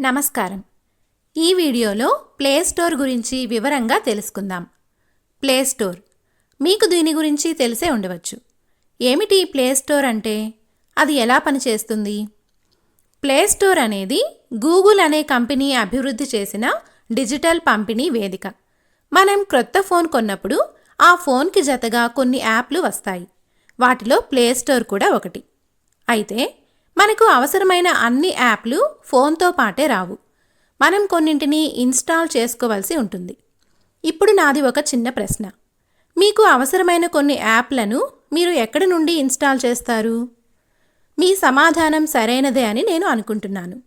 నమస్కారం. ఈ వీడియోలో ప్లే స్టోర్ గురించి వివరంగా తెలుసుకుందాం. Play store. మీకు దీని గురించి తెలిసే ఉండవచ్చు. ఏమిటి ప్లేస్టోర్ ప్లే స్టోర్ అంటే? అది ఎలా పనిచేస్తుంది? ప్లే స్టోర్ అనేది గూగుల్ అనే కంపెనీ అభివృద్ధి చేసిన డిజిటల్ పంపిణీ వేదిక. మనం క్రొత్త ఫోన్ కొన్నప్పుడు ఆ ఫోన్కి జతగా కొన్ని యాప్లు వస్తాయి. వాటిలో ప్లే స్టోర్ కూడా ఒకటి. అయితే మనకు అవసరమైన అన్ని యాప్లు ఫోన్తో పాటే రావు. మనం కొన్నింటిని ఇన్స్టాల్ చేసుకోవాల్సి ఉంటుంది. ఇప్పుడు నాది ఒక చిన్న ప్రశ్న. మీకు అవసరమైన కొన్ని యాప్లను మీరు ఎక్కడి నుండి ఇన్స్టాల్ చేస్తారు? మీ సమాధానం సరైనదే అని నేను అనుకుంటున్నాను.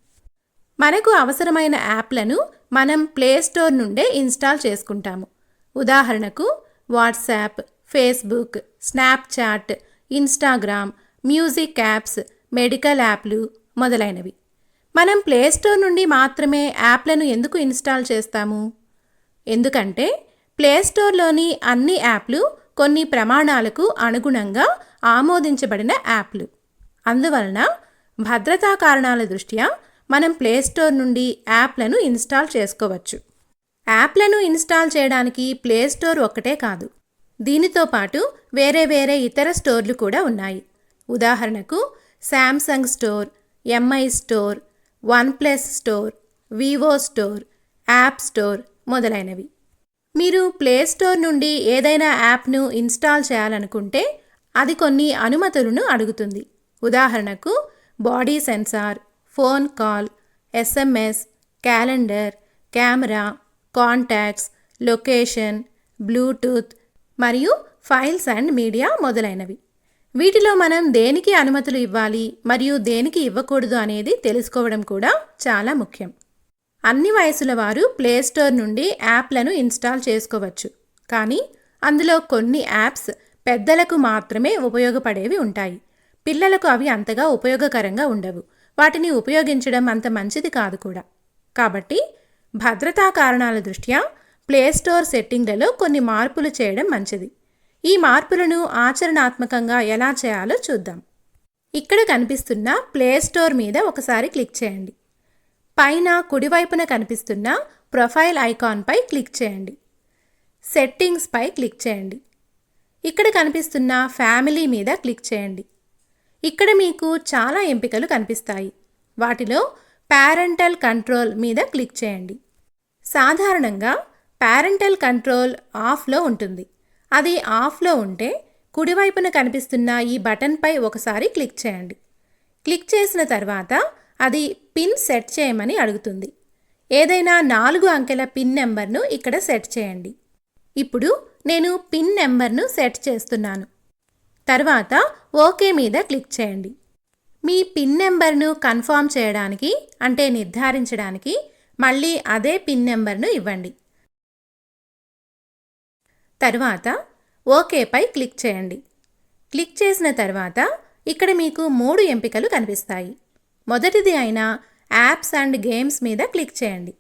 మనకు అవసరమైన యాప్లను మనం ప్లేస్టోర్ నుండే ఇన్స్టాల్ చేసుకుంటాము. ఉదాహరణకు WhatsApp Facebook Snapchat Instagram music apps medical యాప్లు మొదలైనవి. మనం ప్లే స్టోర్ నుండి మాత్రమే యాప్లను ఎందుకు ఇన్స్టాల్ చేస్తాము? ఎందుకంటే ప్లే స్టోర్లోని అన్ని యాప్లు కొన్ని ప్రమాణాలకు అనుగుణంగా ఆమోదించబడిన యాప్లు. అందువలన భద్రతా కారణాల దృష్ట్యా మనం ప్లేస్టోర్ నుండి యాప్లను ఇన్స్టాల్ చేసుకోవచ్చు. యాప్లను ఇన్స్టాల్ చేయడానికి ప్లే స్టోర్ ఒక్కటే కాదు. దీనితో పాటు వేరే వేరే ఇతర స్టోర్లు కూడా ఉన్నాయి. ఉదాహరణకు Samsung store M I store OnePlus store Vivo store app store మొదలైనవి. మీరు ప్లే స్టోర్ నుండి ఏదైనా యాప్ను ఇన్స్టాల్ చేయాలనుకుంటే అది కొన్ని అనుమతులను అడుగుతుంది. ఉదాహరణకు body sensor phone call SMS calendar camera contacts location Bluetooth మరియు ఫైల్స్ అండ్ మీడియా మొదలైనవి. వీటిలో మనం దేనికి అనుమతులు ఇవ్వాలి మరియు దేనికి ఇవ్వకూడదు అనేది తెలుసుకోవడం కూడా చాలా ముఖ్యం. అన్ని వయసుల వారు ప్లేస్టోర్ నుండి యాప్లను ఇన్స్టాల్ చేసుకోవచ్చు. కానీ అందులో కొన్ని యాప్స్ పెద్దలకు మాత్రమే ఉపయోగపడేవి ఉంటాయి. పిల్లలకు అవి అంతగా ఉపయోగకరంగా ఉండవు. వాటిని ఉపయోగించడం అంత మంచిది కాదు కూడా. కాబట్టి భద్రతా కారణాల దృష్ట్యా ప్లేస్టోర్ సెట్టింగ్లలో కొన్ని మార్పులు చేయడం మంచిది. ఈ మార్పులను ఆచరణాత్మకంగా ఎలా చేయాలో చూద్దాం. ఇక్కడ కనిపిస్తున్న ప్లే స్టోర్ మీద ఒకసారి క్లిక్ చేయండి. పైన కుడివైపున కనిపిస్తున్న ప్రొఫైల్ ఐకాన్పై క్లిక్ చేయండి. సెట్టింగ్స్పై క్లిక్ చేయండి. ఇక్కడ కనిపిస్తున్న ఫ్యామిలీ మీద క్లిక్ చేయండి. ఇక్కడ మీకు చాలా ఎంపికలు కనిపిస్తాయి. వాటిలో పేరెంటల్ కంట్రోల్ మీద క్లిక్ చేయండి. సాధారణంగా పేరెంటల్ కంట్రోల్ ఆఫ్లో ఉంటుంది. అది ఆఫ్లో ఉంటే కుడివైపున కనిపిస్తున్న ఈ బటన్పై ఒకసారి క్లిక్ చేయండి. క్లిక్ చేసిన తర్వాత అది పిన్ సెట్ చేయమని అడుగుతుంది. ఏదైనా నాలుగు అంకెల పిన్ నెంబర్ను ఇక్కడ సెట్ చేయండి. ఇప్పుడు నేను పిన్ నెంబర్ను సెట్ చేస్తున్నాను. తర్వాత ఓకే మీద క్లిక్ చేయండి. మీ పిన్ నెంబర్ను కన్ఫర్మ్ చేయడానికి అంటే నిర్ధారించడానికి మళ్ళీ అదే పిన్ నెంబర్ను ఇవ్వండి. తర్వాత ఓకేపై క్లిక్ చేయండి. క్లిక్ చేసిన తర్వాత ఇక్కడ మీకు మూడు ఎంపికలు కనిపిస్తాయి. మొదటిది అయిన యాప్స్ అండ్ గేమ్స్ మీద క్లిక్ చేయండి.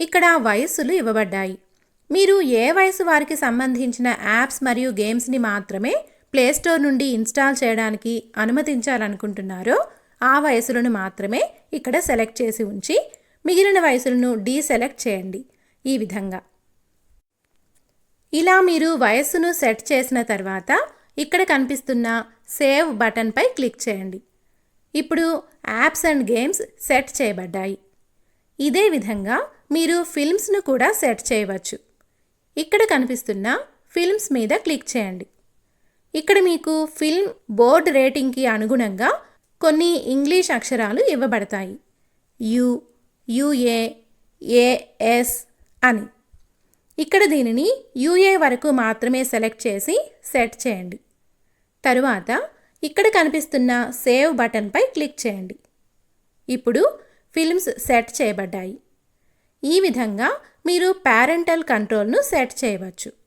ఇక్కడ వయస్సులు ఇవ్వబడ్డాయి. మీరు ఏ వయసు వారికి సంబంధించిన యాప్స్ మరియు గేమ్స్ని మాత్రమే ప్లేస్టోర్ నుండి ఇన్స్టాల్ చేయడానికి అనుమతించాలనుకుంటున్నారో ఆ వయసులను మాత్రమే ఇక్కడ సెలెక్ట్ చేసి ఉంచి మిగిలిన వయసులను డీసెలెక్ట్ చేయండి. ఈ విధంగా. ఇలా మీరు వయస్సును సెట్ చేసిన తర్వాత ఇక్కడ కనిపిస్తున్న సేవ్ బటన్పై క్లిక్ చేయండి. ఇప్పుడు యాప్స్ అండ్ గేమ్స్ సెట్ చేయబడ్డాయి. ఇదే విధంగా మీరు ఫిల్మ్స్ను కూడా సెట్ చేయవచ్చు. ఇక్కడ కనిపిస్తున్న ఫిల్మ్స్ మీద క్లిక్ చేయండి. ఇక్కడ మీకు ఫిల్మ్ బోర్డ్ రేటింగ్కి అనుగుణంగా కొన్ని ఇంగ్లీష్ అక్షరాలు ఇవ్వబడతాయి. యు యుఏ ఏఎస్ అని. ఇక్కడ దీనిని యూఏ వరకు మాత్రమే సెలెక్ట్ చేసి సెట్ చేయండి. తరువాత ఇక్కడ కనిపిస్తున్న సేవ్ బటన్పై క్లిక్ చేయండి. ఇప్పుడు ఫిల్మ్స్ సెట్ చేయబడ్డాయి. ఈ విధంగా మీరు పేరెంటల్ కంట్రోల్ను సెట్ చేయవచ్చు.